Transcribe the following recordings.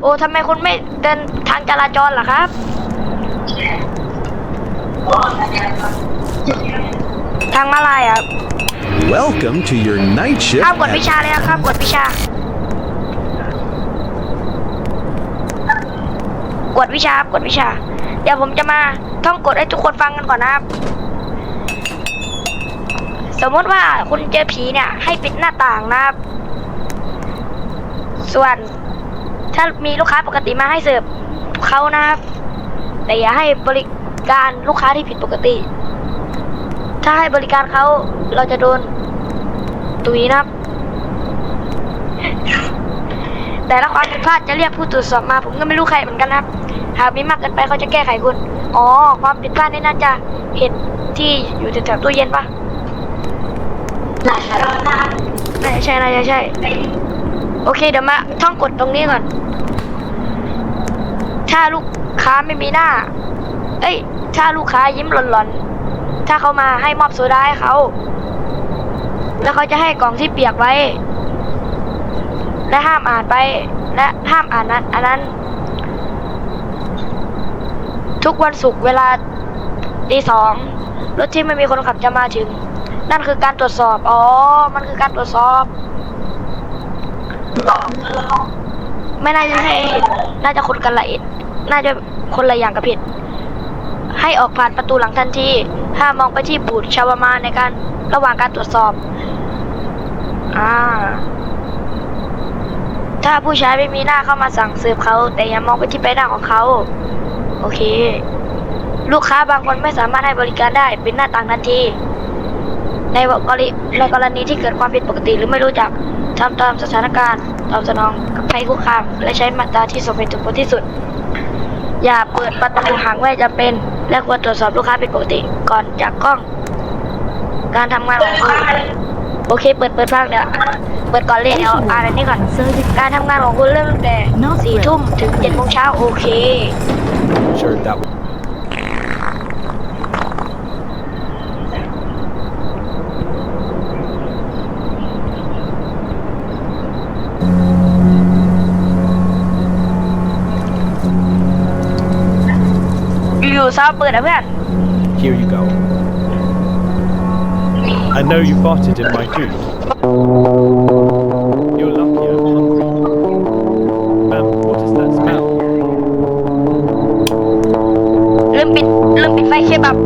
โอ้ทำไมคุณไม่เดินทางจราจรล่ะครับ ทางมาลายครับ Welcome to your night shift. ข้ามกด at วิชาเลยนะครับกดวิชากดวิชาครับกดวิชา เดี๋ยวผมจะมาท่องกดให้ทุกคนฟังกันก่อนนะครับ สมมติว่าคุณเจอผีเนี่ย ให้ปิดหน้าต่างนะครับ ส่วน ถ้ามีลูกค้าปกติมาให้เสิร์ฟเขานะครับ แต่อย่าให้บริการลูกค้าที่ผิดปกติ ถ้าให้บริการเขาเราจะโดนตุยนะครับ แต่ละความผิดพลาดจะเรียกผู้ตรวจสอบมา ผมก็ไม่รู้ใครเหมือนกันนะครับ หากมีมากเกินไปเขาจะแก้ไขคุณ อ๋อ ความผิดพลาดนี่น่าจะเห็นที่อยู่แถวๆตู้เย็นปะน่าจะใช่น่าจะใช่ โอเคเดี๋ยวมาท่องกดตรงนี้ก่อน ถ้าลูกค้าไม่มีหน้า เอ้ย ถ้าลูกค้ายิ้มหลอนๆ ถ้าเขามาให้มอบโซดาให้เขา แล้วเขาจะให้กล่องที่เปียกไว้ และห้ามอ่านไป และห้ามอ่านนั้นอันนั้น ทุกวันศุกร์เวลาตีสองรถที่ไม่มีคนขับจะมาถึง นั่นคือการตรวจสอบ อ๋อ มันคือการตรวจสอบ ไม่น่าจะใช่น่าจะคนกันละเอ็ด น่าจะคนละอย่างกับผิด ให้ออกผ่านประตูหลังทันที ห้ามมองไปที่บูธชาวมาในการระหว่างการตรวจสอบ อ่า ถ้าผู้ใช้ไม่มีหน้าเข้ามาสั่งเสิร์ฟเขา แต่อย่ามองไปที่ใบหน้าของเขา โอเค ลูกค้าบางคนไม่สามารถให้บริการได้เป็นหน้าต่างทันทีในกรณีในกรณีที่เกิดความผิดปกติหรือไม่รู้จักทำตามสถานการณ์ ตอบสนองกับภัยคุกคาม และใช้มาตราที่สมเหตุสมผลที่สุด อย่าเปิดประตูหากไม่จำเป็น และควรตรวจสอบลูกค้าเป็นปกติก่อนจากกล้อง การทำงานของคุณโอเค เปิดเปิดภาคเดี๋ยวเปิดก่อนเลยเดี๋ยวอ่านอันนี้ก่อนการทำงานของคุณเริ่มตั้งแต่สี่ทุ่มถึงเจ็ดโมงเช้าโอเค อยู่ซาวเปิดนะเพื่อน Here you go. I know you farted in my food. You're lucky I'm hungry. Um, what is that smell? เริ่มปิดเริ่มปิดไฟเคบับ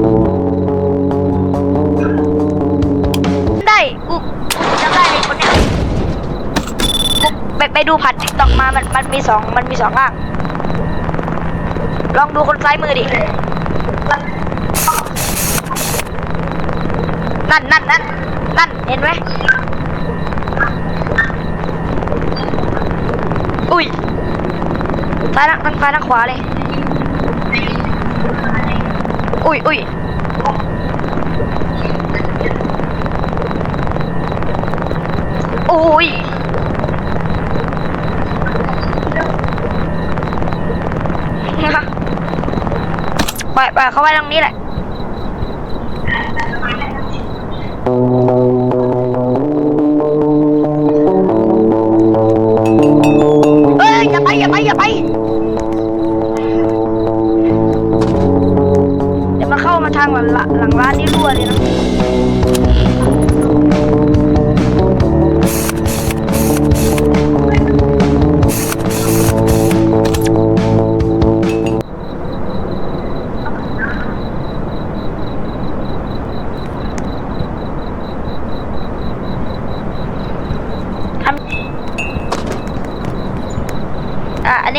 ได้กูกูจำได้เลยคนเนี้ยกูไปไปดูผัดติ๊กตอกมามันมันมีสองมันมีสองร่าง ลองดูคนซ้ายมือดิ นั่นนั่นนั่นนั่นเห็นไหมอุ้ยซ้ายทางทางซ้ายทางขวาเลย อุ้ยอุ้ยอุ้ย ไปไปเข้าไปตรงนี้แหละเอ้ยอย่าไปอย่าไปอย่าไปเดี๋ยวมาเข้ามาทางหลังหลังร้านนี่รั่วเลยนะ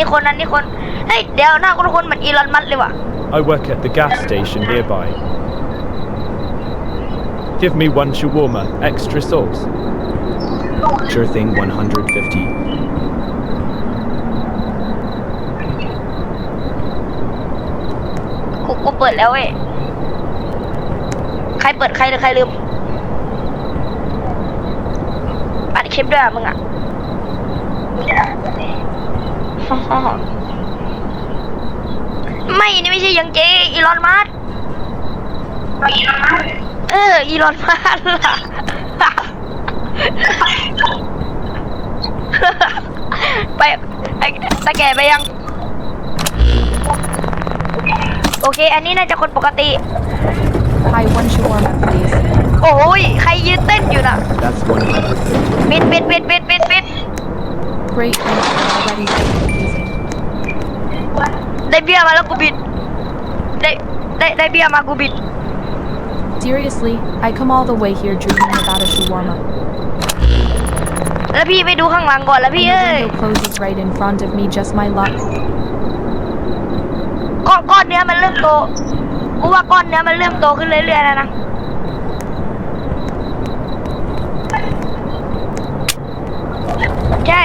นนี้คนอันนี้คน เฮ้ยเดี๋ยวหน้าคนคนๆเหมือนอีลอนมัสก์เลยว่ะ I work at the gas station nearby. Give me one shawarma, extra sauce. sure thing 150. กูกูเปิดแล้วเว้ย ใครเปิดใครหรือใครลืมอัดคลิปด้วยอะมึงอะ ไม่นี่ไม่ใช่ยังเจอีลอนมัสก์เออ อีลอนมัสก์ล่ะไปไอ้ตะแก่ไปยัง โอเค อันนี้น่าจะคนปกติ Hi, one shawarma, please. โอ้ย ใครยืนเต้นอยู่น่ะ That's 150. ปิดปิดปิดปิดปิดปิด Great, thanks. They're already amazing. ได้เบียร์มาแล้วกูบิด ได้ได้ได้เบียร์มากูบิด Seriously, I come all the way here dreaming about a shawarma. แล้วพี่ไปดูข้างหลังก่อนแล้ว And พี่ the เอ้ย window closes right in front of me, just my luck. ก้อนก้อนเนื้อมันเริ่มโต กูว่าก้อนเนื้อมันเริ่มโตขึ้นเรื่อยๆแล้วนะ ใช่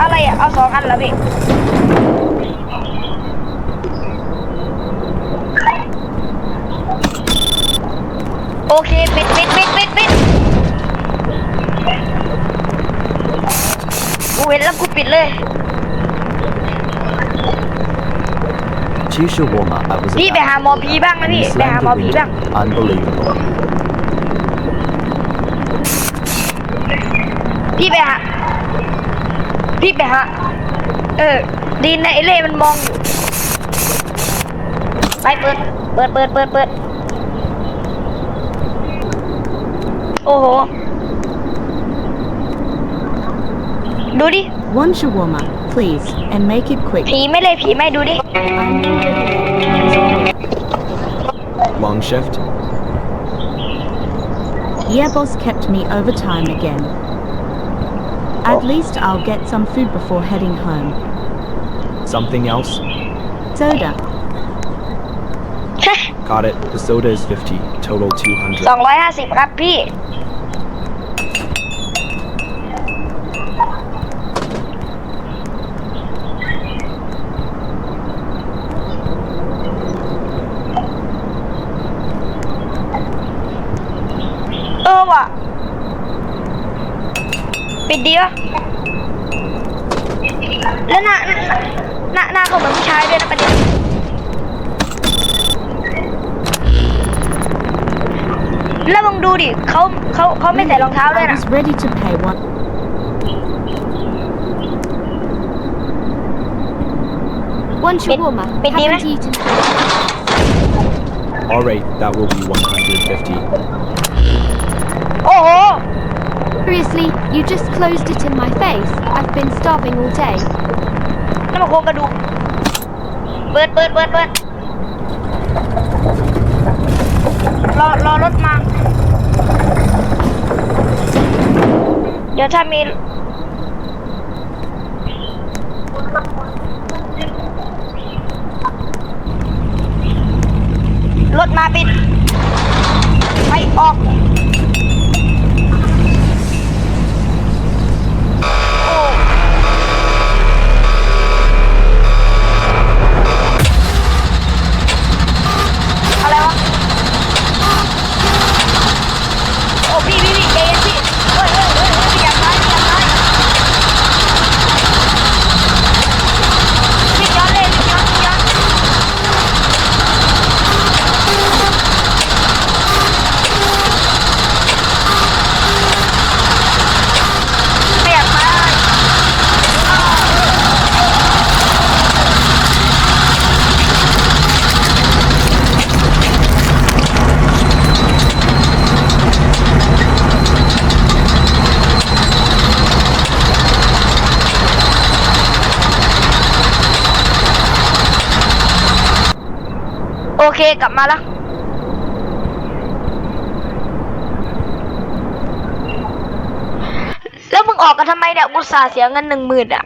อะไรอะ เอาสองอันเหรอพี่โอเคปิดปิดปิดปิดปิดกูเห็นแล้วกูปิดเลย Two shawarma. I was พี่ไปหาหมอผีบ้างนะพี่ ไปหาหมอผีบ้าง Unbelievable. พี่ไปหาพี่ไปหาเออ ดีนะไอเล่มันมองอยู่ไปเปิด เปิดเปิดเปิดเปิดโอ้โห ดูดิ One shawarma, please, and make it quick. ผีไม่เลยผีไม่ดูดิ Long shift. Yeah, boss kept me overtime again. At least I'll get some food before heading home. Something else? Soda. Got it. The soda is 50. Total 200. สองร้อยห้าสิบครับพี่ เออว่ะ ปิดดีวะแล้วหน้าหน้าหน้าเขาเหมือนผู้ชายด้วยนะประเด็นแล้วมึงดูดิเขาเขาเขาไม่ใส่รองเท้าด้วย I นะ was ready to pay one. One shawarma. bit nearer. Haven't eaten. Alright, that will be 150. โอ้โห Seriously, you just closed it in my face. I've been starving all day. นั่นมันโครงกระดูกเปิดเปิดเปิดเปิดรอรอรถมา เดี๋ยวถ้ามี รถมาปิด ไปออก โอ้ อะไรวะ โอ้พี่พี่พี่ใจเย็นพี่เฮ้ยเฮ้ยเฮ้ยเฮ้ยอย่าตายอย่าตายพี่ย้อนเลยพี่ย้อนพี่ย้อนไม่อยากตาย โอเคกลับมาแล้วแล้วมึงออกกันทำไมเนี่ยอุตส่าห์เสียเงินหนึ่งหมื่นอะ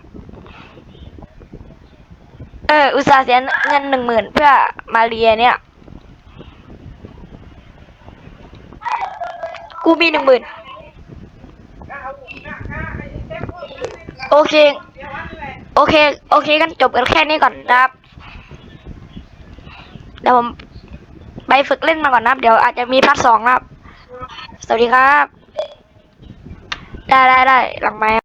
เออ อุตส่าห์เสียเงินหนึ่งหมื่นเพื่อมาเรียเนี่ย กูมีหนึ่งหมื่นโอเค โอเค โอเคกันจบกันแค่นี้ก่อนนะครับ เดี๋ยวผมไปฝึกเล่นมาก่อนนะครับ เดี๋ยวอาจจะมีพาร์ทสองนะครับ สวัสดีครับ ได้ได้ได้หลังไม้